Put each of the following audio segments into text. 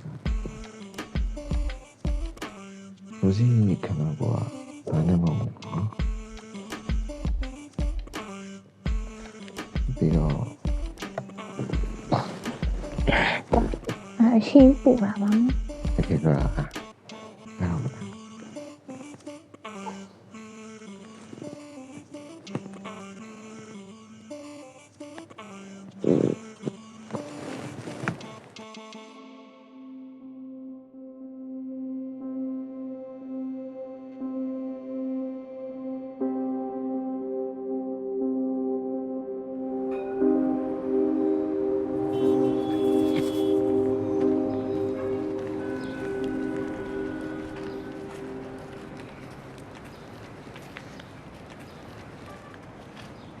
မဟုတ်လို့စီလူစီခဏဘောဘာနဲ့မဟုတ်ဘူးနော်ပြီးတော့အရှင်းပူပါပါမတကယ်တော့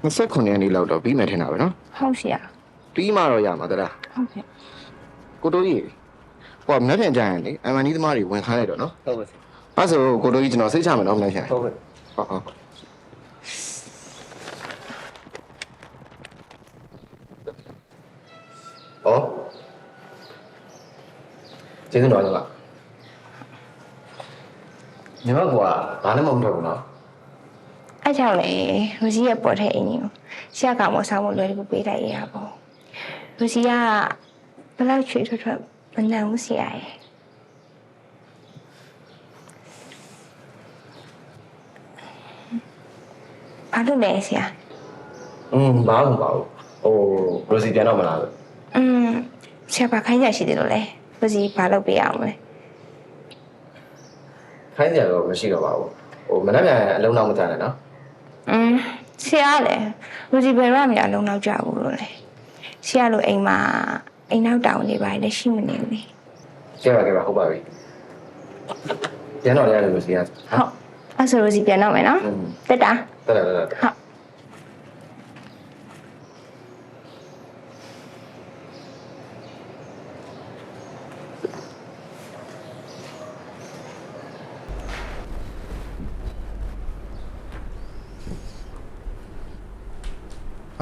29ရက်နေ့လောက်တော့ပြီးမယ်ထင်တာပဲနော်ဟုတ်စီရပြီးမှတော့ရမှာတလားဟုတ်ကဲ့ကိုတိုးကြီးဟိုကမနှက်ပြန်ကြရင်လေအမှန်ကြီးသမားတွေဝင်ခိုင်းလိုက်တော့နော်ဟုတ်ပါစေအဲ့ဆိုကိုတိုးကြီးကျွန်တော်စိတ်ချမယ်နော်မနှက်ပြန်ဟုတ်ကဲ့ဟုတ်ဟုတ်ဩကျေးဇူးတော်လားညီမကဘာလည်းမဟုတ်တော့ဘူးနော် အဲ့ကြောင့်လေလူကြီးရဲ့ပေါ်တဲ့အင်းကြီးကိုဆရာကမဆောင်မလွယ်တကူပေးလိုက်ရပါဘူးလူကြီးကဘယ်လောက်ချွေထွက်ထွက်မနှံဘူးဆရာရဲ့ဘာလို့လဲဆရာ อืมဘာမှမပါဘူးဟိုရိုစီပြန်တော့မလားလို့ อืมဆရာဘာခိုင်းကြရှိတယ်လို့လဲလူကြီးဘာလုပ်ပေးရအောင်လဲ ခိုင်းကြတော့မရှိတော့ပါဘူးဟိုမနှက်ပြန်အလုံးတော့မကြနဲ့နော် อืมဆရာလည်းလူကြီးဘယ်တော့မှအလုံးလောက်ကြဘူးလို့လေဆရာလိုအိမ်မှာအိမ်နောက်တောင်နေပါလေရှိမနေဘူးလေဆရာကလည်းဟုတ်ပါပြီပြန်တော့လည်းလို့ဆရာဟုတ်အဲ့ဆိုလို့စီပြန်တော့မယ်နော်တက်တာတက်တာတက်တာဟုတ်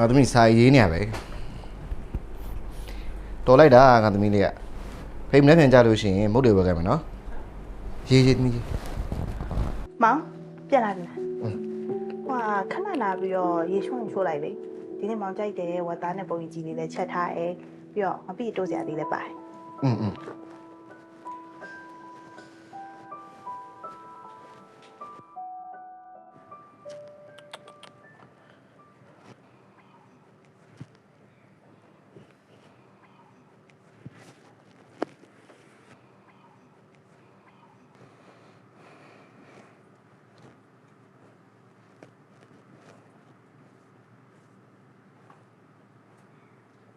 ငါသမီးစာရေးနေရပဲတော်လိုက်တာငါသမီးလေးကဖိမနဲ့ပြန်ကြလို့ရှိရင်မုတ်တွေဝယ်ခဲ့မယ်နော်ရေးရေးသမီးရေး မောင်ပြက်လာပြီလားဟွာခဏလာပြီးတော့ရေချွန်းချိုးလိုက်လေဒီနေ့မောင်ကြိုက်တယ်ဝတ်သားနဲ့ပုံကြီးကြီးလေးလည်းချက်ထားတယ်ပြီးတော့မပြီးတိုးစရာလေးလည်းပါတယ် อืมอื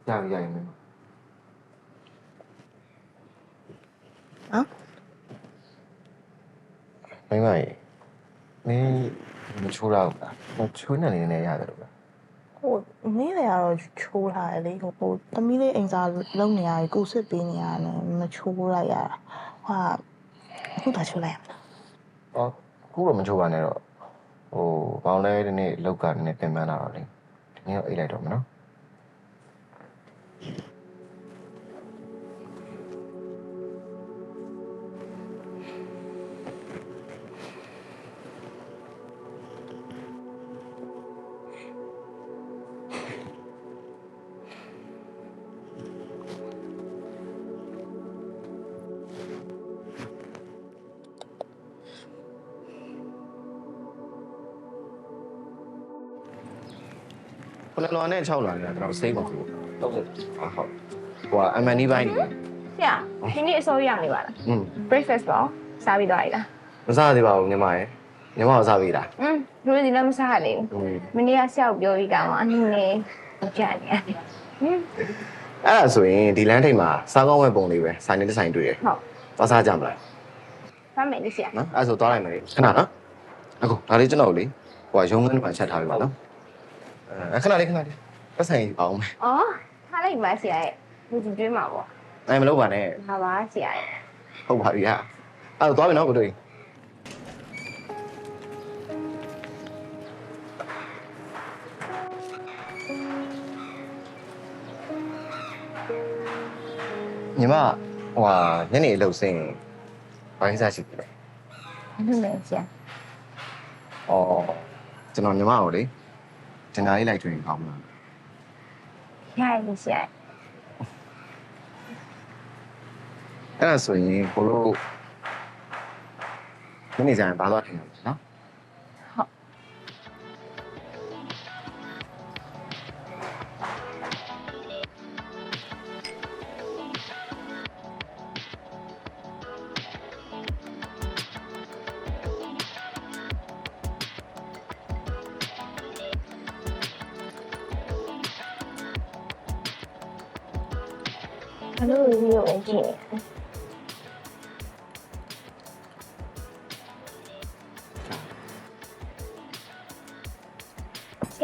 ရပြီရရင်မင်းနော်မိမရေမင်းမချိုးတော့ဘူးလားမချိုးနေနေနေရတယ်လို့လားဟိုမင်းလည်းကတော့ချိုးထားတယ်လေဟိုဟိုသမီးလေးအိမ်စာလုံးနေရတယ်ကိုစစ်ပေးနေရတယ်မချိုးလိုက်ရတာဟွာအခုသာချိုးလိုက်ရမလားအော်ခုတော့မချိုးပါနဲ့တော့ဟိုဘောင်းလဲဒီနေ့လောက်ကနည်းနည်းပြင်ပန်းလာတော့လေဒီနေ့တော့အိတ်လိုက်တော့မယ်နော် ولا نغني إن شاء 住30ဟာဟုတ်ဟိုအမန်နီပိုင်းနေဆရာဒီနေ့အစိုးရနေပါလားอืม breakfast ပေါ့စားပြီးသွားရည်လားမစားသေးပါဘူးညီမရယ်ညီမကစားပြီလားอืมဘယ်လိုဒီလဲမစားရလေอืมမနေ့ကဆရာကိုပြောပြီးကောင်အနည်းနည်းကြာနေရတယ်อืม အဲ့ဒါဆိုရင်ဒီလမ်းထိပ်မှာစားကောင်းမဲ့ပုံလေးပဲဆိုင်နဲ့တစ်ဆိုင်တွေ့ရယ်ဟုတ် သွားစားကြမလားဖမ်းမယ်လေဆရာနော်အဲ့ဒါဆိုသွားလိုက်မယ်လေခဏနော်အခုဒါလေးကျွန်တော်ကိုလေဟိုကရုံးခန်းထဲမှာချက်ထားပြီပါနော်အဲခဏလေးခဏလေး ပတ်ဆိုင်အောင်မယ်အော်ထားလိုက်ပါဆရာရဲ့လူကြီးတွင်းမှာပေါ့အဲမလုပ်ပါနဲ့ဟာပါဆရာရဲ့ဟုတ်ပါပြီဟာအဲ့တော့သွားပြီနော်ကိုတွေ့ညီမဟိုဟာညနေအလုပ်ဆင်းရင်ဘိုင်းစားရှိပြီလေဘာလို့လဲဆရာ။အော်ကျွန်တော်ညီမကိုလေဂျန်နာလေးလိုက်ထွင်ကောင်းမလား ရရည်ဆရာ။အဲ့ဒါဆိုရင်ကိုတို့ညနေကျရင်ဘာသွားထင်ရမလဲနော်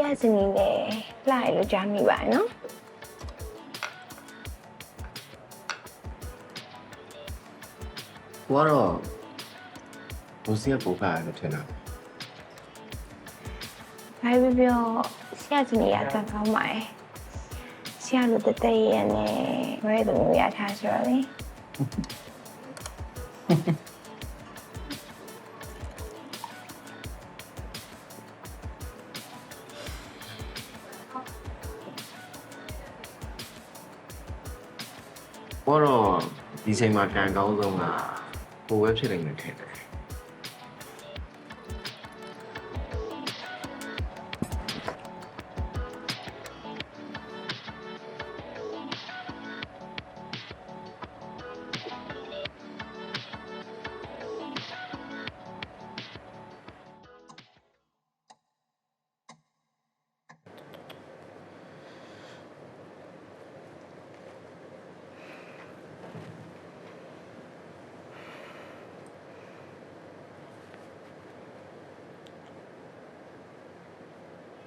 ရာစနေလေလာရလို့ကြားမိပါနော်။ကိုကတော့ဘုစီကပို့ပါလို့ထင်တာဘာပဲပြောဆရာစနေရကကောင်းပါရဲ့ဆရာလိုတသက်ရည်နဲ့မရတဲ့မျိုးရထားဆိုတော့လေ။ ကိုကတော့ဒီချိန်မှာကံကောင်းဆုံးကကိုပဲဖြစ်နေတယ်ထင်တယ်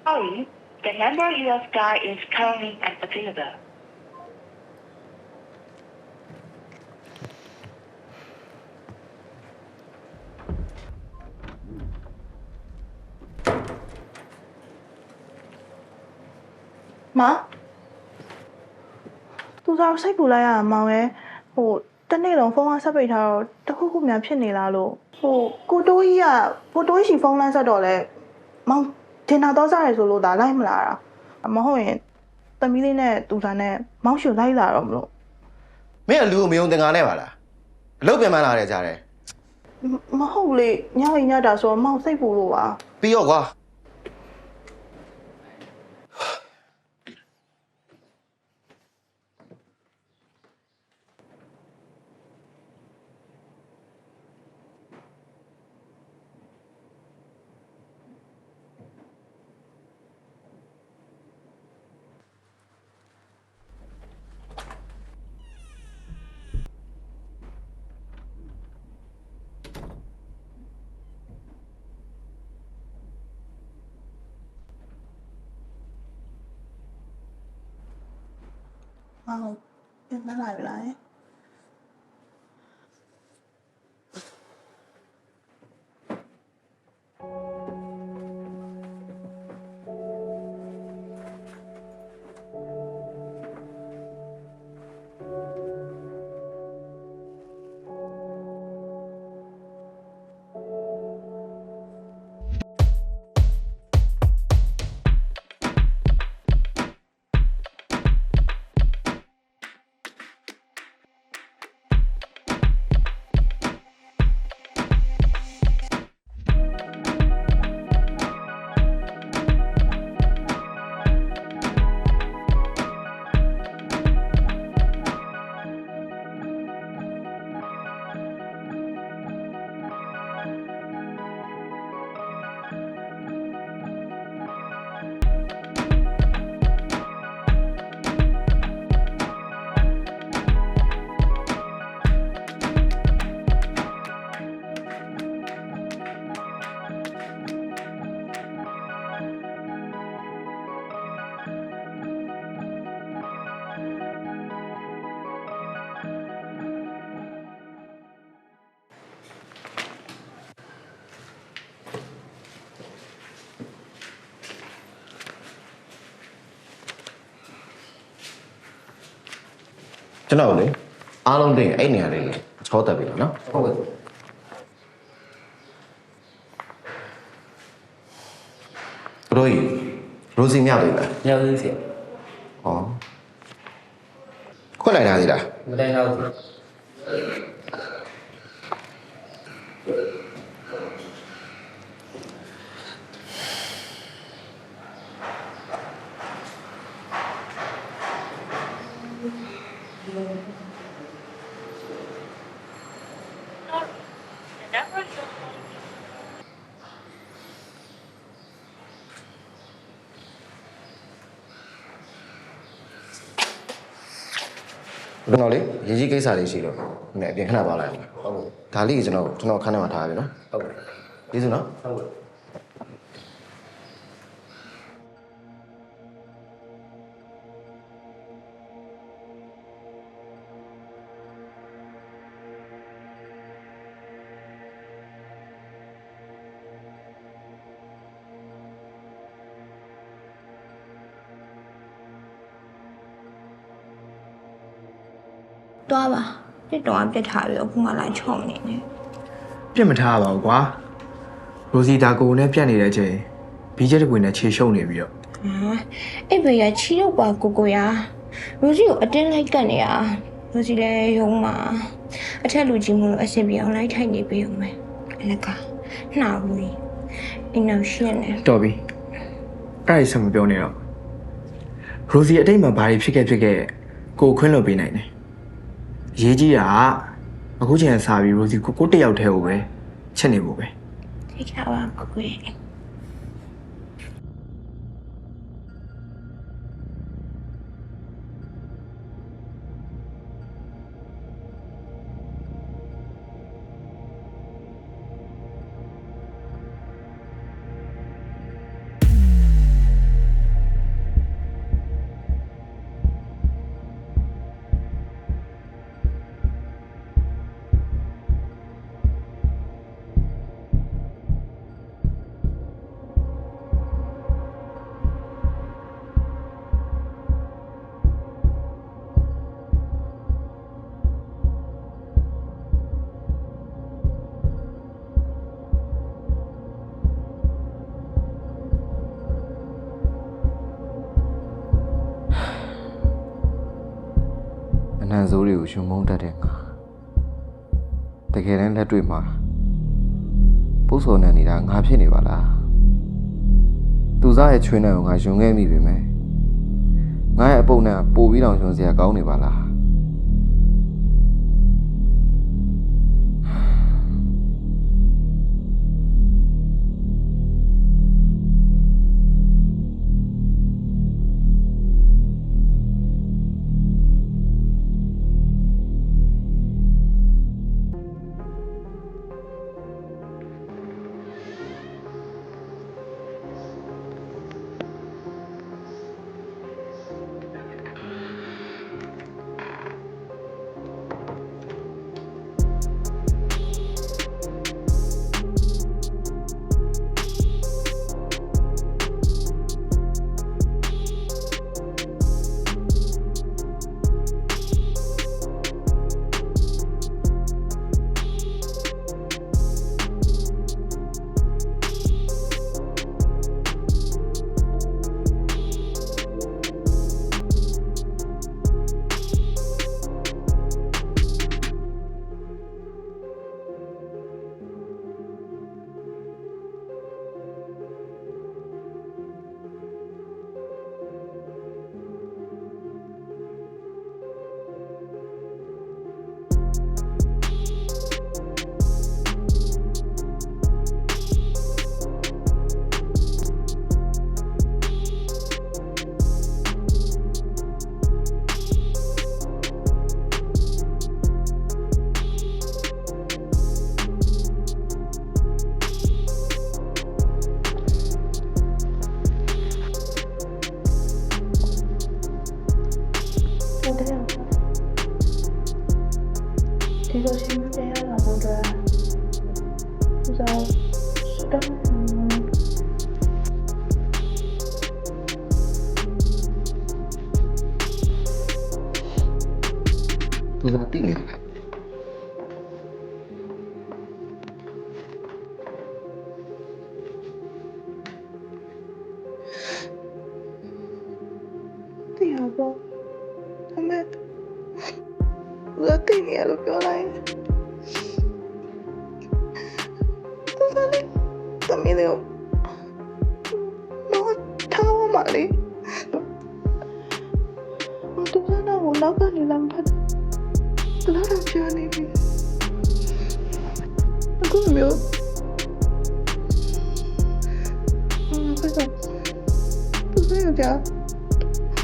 Sorry, the number you have dialed is currently unavailable. မောင်သူစားစိတ်ပူလိုက်ရမောင်ရဲ့ဟိုတနေ့လုံးဖုန်းကဆက်ပိတ်ထားတော့တခုခုများဖြစ်နေလားလို့ဟိုကိုတိုးကြီးကကိုတိုးကြီးဖုန်းလမ်းဆက်တော့လဲမောင် ဒင်နာတော့စားရဆိုလို့ဒါလိုက်မလာတာမဟုတ်ရင်သမီးလေးနဲ့သူစားနဲ့မောင်ရှူလိုက်လာတော့မလို့မင်းကလူကိုမယုံတင်ကားနဲ့ပါလားအလုပ်ပြန်မှလာတယ်ကြားတယ်မမဟုတ်လေညရင်ညတာဆိုတော့မောင်စိတ်ပူလို့ပါပြီးတော့ကွာ မောင်ပြန်မလာပြီလားယင် ကျွန်တော်လေအားလုံးသိရင်အဲ့နေရာလေးချောတက်ပြီနော်ဟုတ်ကဲ့ဘရိုကြီးရိုစီမြပြီလားညောင်သေးစီဩခွက်လိုက်တာသေးလားမတိုင်းတော့ဘူး ကျွန်တော်လေရေးကြီးကိစ္စလေးရှိတော့နည်းအပြင်ခဏသွားလိုက်အောင်ဟုတ်ကဲ့ဒါလေးကျွန်တော်ကျွန်တော်ခန်းထဲမှာထားရပြီနော်ဟုတ်ကဲ့ကျေးဇူးနော်ဟုတ်ကဲ့ ပါပြစ်တော့ပြစ်ထားပြီးအခုမှလာချုံနေတယ်ပြစ်မထားပါဘူးကွာရိုစီဒါကိုနဲ့ပြတ်နေတဲ့အချိန်ဘီဂျက်တကွေနဲ့ခြေရှုံနေပြီးတော့ဟာအဲ့ဘေရချီတော့ပါကိုကိုရရိုစီကိုအတင်းလိုက်ကတ်နေတာရိုစီလည်းယုံမှာအထက်လူကြီးမလို့အဆင်ပြေအောင်လိုက်ထိုင်နေပြီဦးမယ်အလကနှာဘူးအင်းနောက်ရှင်းနေတော်ပြီအဲ့ဒါဆက်မပြောနဲ့တော့ရိုစီအတိတ်မှာဘာတွေဖြစ်ခဲ့ဖြစ်ခဲ့ကိုခွင်းလို့ပေးနိုင်တယ်အ ရေးကြီးတာကအခုချိန်ကစားပြီးရိုစီကိုကိုတစ်ယောက်တည်းကိုပဲချစ်နေဖို့ပဲထိတ်ကြပါကိုကို နံဆိုးတွေကိုရှင်မုန်းတတ်တဲ့ငါတကယ်တမ်းလက်တွေ့မှာပုတ်စော်နေနေတာငါဖြစ်နေပါလားသူစားရဲ့ချွေးနှံကိုငါယုံခဲ့မိပြီမယ်ငါရဲ့အပုပ်နဲ့ပို့ပြီးတောင်ယုံစရာကောင်းနေပါလား သိရပေါ့ဒါပေမဲ့သူကသိနေရလို့ပြောလိုက်သူကလည်းသမီးလေးကိုတော့ထားဝမလေး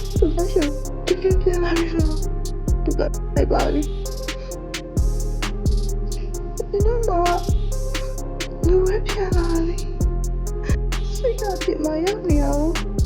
သူကတော့နောက်ကနေလမ်းဖတ်သူတော့ပြောနေပြီအခုမျိုးဘာလို့သူကကြာသူကရှိတကယ်ပြန်လာပြီဆိုတော့သူကလိုက်ပါပြီဒီတော့မလူပဲပြန်လာပြီစိတ်ကပြမရောက်နေအောင်